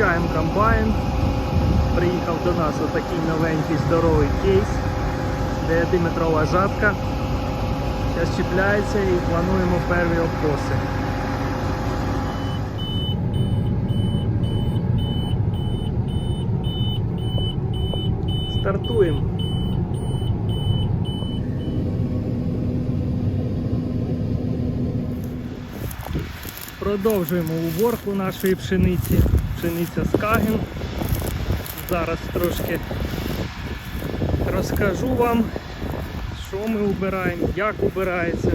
Включаємо комбайн. Приїхав до нас отакий новенький здоровий кейс. 9-метрова жатка. Зараз чіпляється і плануємо перві обкоси. Стартуємо. Продовжуємо уборку нашої пшениці. Пшениця Скаген. Зараз трошки розкажу вам, що ми убираємо, як убирається.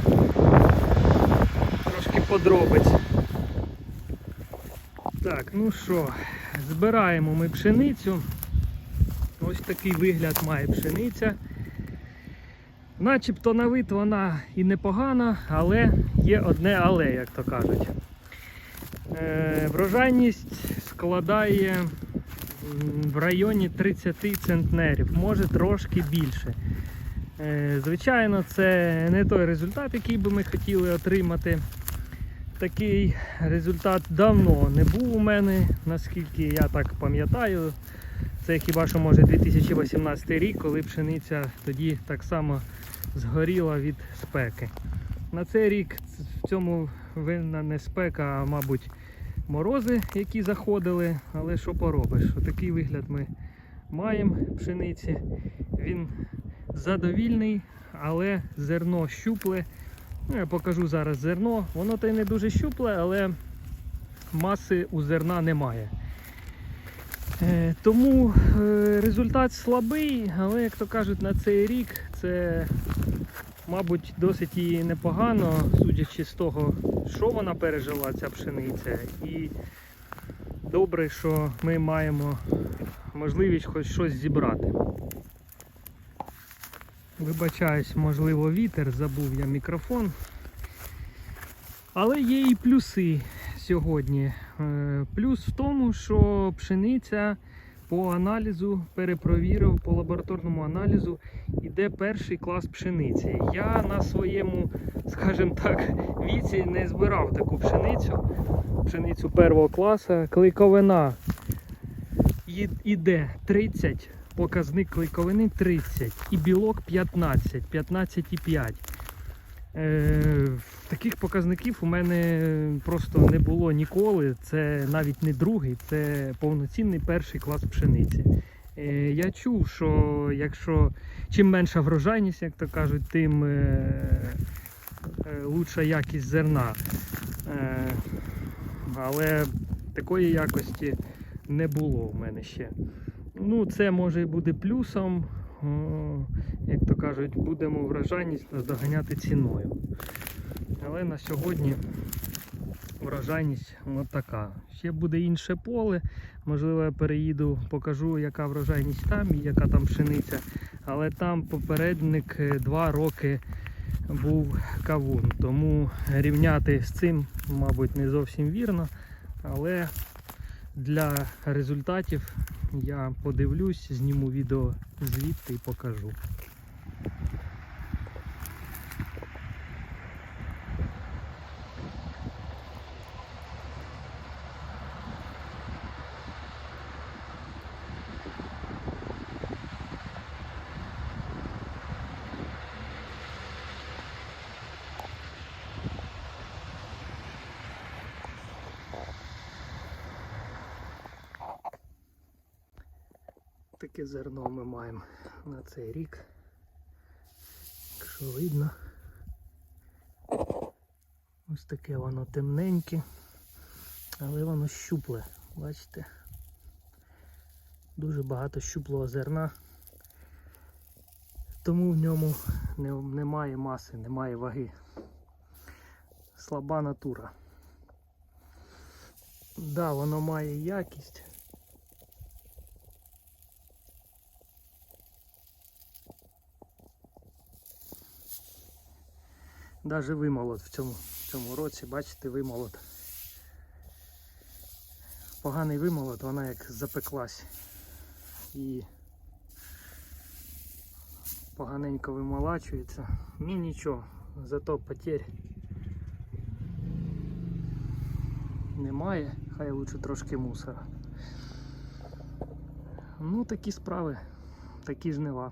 Трошки подробиць. Так, ну що, збираємо ми пшеницю. Ось такий вигляд має пшениця. Начебто на вид вона і непогана, але є одне але, як то кажуть. Е, врожайність складає в районі 30 центнерів, може трошки більше. Е, звичайно, це не той результат, який би ми хотіли отримати. Такий результат давно не був у мене, наскільки я так пам'ятаю. Це хіба що може 2018 рік, коли пшениця тоді так само згоріла від спеки. На цей рік в цьому винна не спека, а мабуть морози, які заходили. Але що поробиш? Отакий вигляд ми маємо пшениці. Він задовільний, але зерно щупле. Ну, я покажу зараз зерно. Воно то й не дуже щупле, але маси у зерна немає. Е, Тому е, результат слабий, але, як то кажуть, на цей рік це, мабуть, досить і непогано, судячи з того, що вона пережила, ця пшениця. І добре, що ми маємо можливість хоч щось зібрати. Вибачаюсь, можливо, вітер, забув я мікрофон. Але є і плюси сьогодні. Е, Плюс в тому, що пшениця по аналізу перепровірив, по лабораторному аналізу йде перший клас пшениці. Я на своєму, скажімо так, віці не збирав таку пшеницю. Пшеницю першого класу. Клейковина іде 30, показник клейковини 30 і білок 15, 15,5. Е, таких показників у мене просто не було ніколи. Це навіть не другий, це повноцінний перший клас пшениці. Е, я чув, що якщо чим менша врожайність, як то кажуть, тим е, лучша якість зерна. Але такої якості не було в мене ще. Ну, це може і буде плюсом. Як то кажуть, будемо врожайність наздоганяти ціною. Але на сьогодні врожайність от така. Ще буде інше поле. Можливо, я переїду, покажу, яка врожайність там і яка там пшениця. Але там попередник е, два роки був кавун. Тому рівняти з цим, мабуть, не зовсім вірно. Але для результатів я подивлюсь, зніму відео звідти і покажу. Таке зерно ми маємо на цей рік. Якщо видно. Ось таке воно темненьке, але воно щупле, бачите? Дуже багато щуплого зерна, тому в ньому не, немає маси, немає ваги. Слаба натура. Да, воно має якість. Даже вимолот в цьому, в цьому році, бачите, вимолот. Поганий вимолот, вона як запеклась. І поганенько вимолачується. Ну нічого, зато потерь немає, хай лучше трошки мусора. Ну, такі справи, такі жнива.